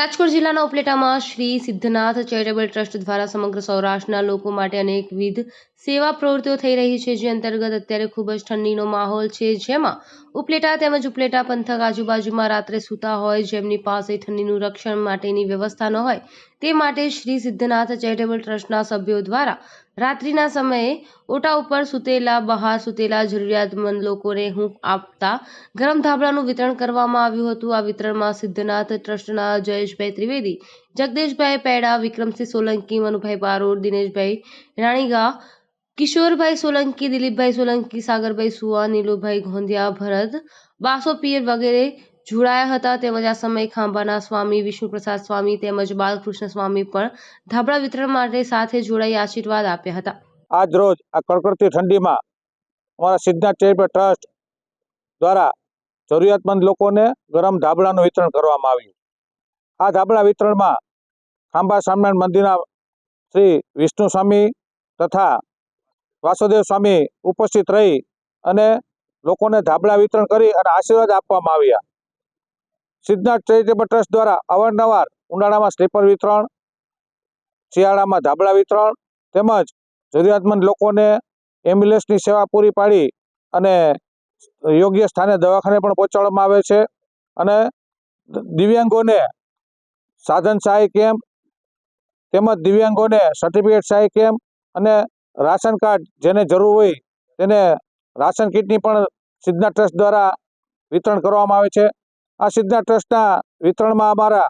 રાજકોટ જિલ્લાના ઉપલેટામાં Shri Siddhnath charitable trust દ્વારા સમગ્ર સૌરાષ્ટ્રના લોકો માટે અનેકવિધ સેવા પ્રવૃત્તિઓ થઈ રહી છે, જે અંતર્ગત અત્યારે ખૂબ જ ઠંડીનો માહોલ છે. જેમાં ઉપલેટા તેમજ ઉપલેટા પંથક આજુબાજુમાં રાત્રે સૂતા હોય, જેમની પાસે ઠંડીનું રક્ષણ માટેની વ્યવસ્થા ન હોય તે માટે શ્રી સિદ્ધનાથ ચેરિટેબલ ટ્રસ્ટના સભ્યો દ્વારા રાત્રિના સમયે ઓટા ઉપર સૂતેલા, બહાર સૂતેલા જરૂરિયાતમંદ લોકોને હૂંફ આપતા ગરમ ધાબળાનું વિતરણ કરવામાં આવ્યું હતું. આ વિતરણમાં સિદ્ધનાથ ટ્રસ્ટના જયેશભાઈ ત્રિવેદી, જગદીશભાઈ પેડા, વિક્રમસિંહ સોલંકી, મનુભાઈ બારોડ દિનેશભાઈ રાણીગા, કિશોરભાઈ સોલંકી, દિલીપભાઈ સોલંકી, સાગરભાઈ સુવા, નીલુભાઈ ગોંધિયા ભરત, બાસો પીર વગેરે જોડાયા હતા તેમજ આ સમયે ખાંભાના સ્વામી, વિષ્ણુપ્રસાદ સ્વામી તેમજ બાલકૃષ્ણ સ્વામી પણ ધાબળા વિતરણ માટે સાથે જોડાઈ આશીર્વાદ આપ્યા હતા. આજ રોજ આ કડકડતી ઠંડીમાં અમારા સિદ્ધનાથ ચેરિટેબલ ટ્રસ્ટ દ્વારા જરૂરિયાતમંદ લોકોને ગરમ ધાબળાનું વિતરણ કરવામાં આવ્યું. આ ધાબળા વિતરણમાં ખાંભા સ્વામિનારાયણ મંદિરના શ્રી વિષ્ણુ સ્વામી તથા વાસુદેવ સ્વામી ઉપસ્થિત રહી અને લોકોને ધાબળા વિતરણ કરી અને આશીર્વાદ આપવામાં આવ્યા. સિદ્ધનાથ ચેરિટેબલ ટ્રસ્ટ દ્વારા અવારનવાર ઉનાળામાં સ્લીપર વિતરણ, શિયાળામાં ધાબળા વિતરણ તેમજ જરૂરિયાતમંદ લોકોને એમ્બ્યુલન્સની સેવા પૂરી પાડી અને યોગ્ય સ્થાને દવાખાને પણ પહોંચાડવામાં આવે છે અને દિવ્યાંગોને સાધન સહાય કેમ્પ તેમજ દિવ્યાંગોને સર્ટિફિકેટ સહાય કેમ્પ અને રાશન કાર્ડ જેને જરૂર હોય તેને રાશન કીટની પણ સિદ્ધનાથ ટ્રસ્ટ દ્વારા વિતરણ કરવામાં આવે છે. આ સિદ્ધના ટ્રસ્ટના વિતરણમાં અમારા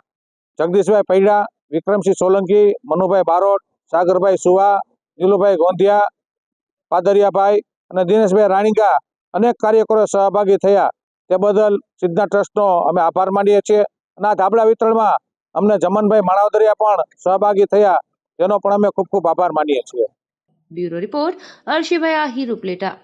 જગદીશભાઈ પૈડા, વિક્રમસિંહ સોલંકી, મનુભાઈ બારોટ, સાગરભાઈ સુવા, નીલુભાઈ ગોંધિયા, પાદરિયાભાઈ અને દિનેશભાઈ રાણીકા અનેક કાર્યકરો સહભાગી થયા. તે બદલ સિદ્ધના ટ્રસ્ટનો અમે આભાર માનીએ છીએ અને આ ધાબળા વિતરણમાં અમને જમનભાઈ માણાવદરિયા પણ સહભાગી થયા. તેનો પણ અમે ખૂબ ખૂબ આભાર માનીએ છીએ. Bureau report અર્ષિભાઈ Ahir Upleta.